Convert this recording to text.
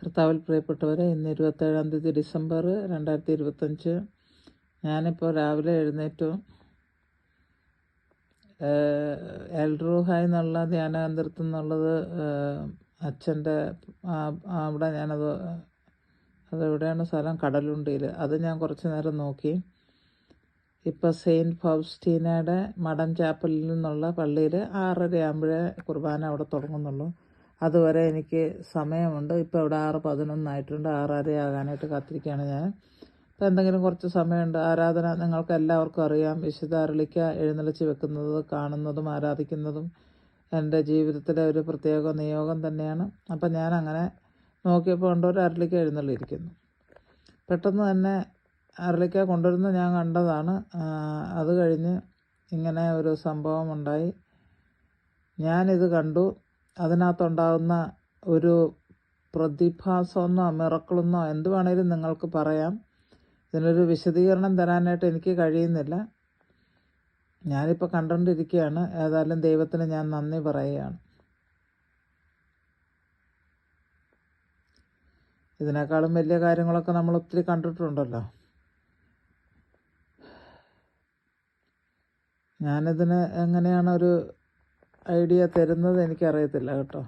കർത്താവിൽ പ്രിയപ്പെട്ടവരെ ഇന്ന് ഇരുപത്തേഴാം തീയതി ഡിസംബർ രണ്ടായിരത്തി ഇരുപത്തഞ്ച് ഞാനിപ്പോൾ രാവിലെ എഴുന്നേറ്റു. എൽറൂഹായ് എന്നുള്ള ധ്യാന കേന്ദ്രത്തിൽ നിന്നുള്ളത് അച്ഛന്റെ അവിടെ ഞാനത് അതെവിടെയാണ് സ്ഥലം? കടലുണ്ടിയിൽ. അത് ഞാൻ കുറച്ച് നേരം നോക്കി. ഇപ്പോൾ സെയിന്റ് ഫൗസ്റ്റീനയുടെ മടം ചാപ്പലിൽ നിന്നുള്ള പള്ളിയിൽ ആറര ആകുമ്പോഴേ കുർബാന അവിടെ തുടങ്ങുന്നുള്ളൂ. അതുവരെ എനിക്ക് സമയമുണ്ട്. ഇപ്പോൾ ഇവിടെ ആറ് പതിനൊന്നായിട്ടുണ്ട് ആറര ആകാനായിട്ട് കാത്തിരിക്കുകയാണ് ഞാൻ. അപ്പോൾ എന്തെങ്കിലും കുറച്ച് സമയമുണ്ട്. ആരാധന നിങ്ങൾക്ക് എല്ലാവർക്കും അറിയാം. വിശുദ്ധ അരളിക്ക എഴുന്നള്ളിച്ച് വെക്കുന്നത് കാണുന്നതും ആരാധിക്കുന്നതും എന്റെ ജീവിതത്തിലെ ഒരു പ്രത്യേക നിയോഗം തന്നെയാണ്. അപ്പം ഞാൻ അങ്ങനെ നോക്കിയപ്പോൾ കൊണ്ടൊരു അരളിക്ക എഴുന്നള്ളിയിരിക്കുന്നു. പെട്ടെന്ന് തന്നെ അരളിക്ക കൊണ്ടുവരുന്ന ഞാൻ കണ്ടതാണ്. അത് കഴിഞ്ഞ് ഇങ്ങനെ ഒരു സംഭവം ഉണ്ടായി. ഞാനിത് കണ്ടു. അതിനകത്തുണ്ടാകുന്ന ഒരു പ്രതിഭാസമെന്നോ മിറക്കിളെന്നോ എന്ത് വേണേലും നിങ്ങൾക്ക് പറയാം. ഇതിനൊരു വിശദീകരണം തരാനായിട്ട് എനിക്ക് കഴിയുന്നില്ല. ഞാനിപ്പോൾ കണ്ടുകൊണ്ടിരിക്കുകയാണ് ഏതായാലും ദൈവത്തിന് ഞാൻ നന്ദി പറയുകയാണ്. ഇതിനേക്കാളും വലിയ കാര്യങ്ങളൊക്കെ നമ്മൾ ഒത്തിരി കണ്ടിട്ടുണ്ടല്ലോ. ഞാനിതിന് എങ്ങനെയാണ് ഒരു ഐഡിയ തരുന്നത് എനിക്കറിയത്തില്ല കേട്ടോ.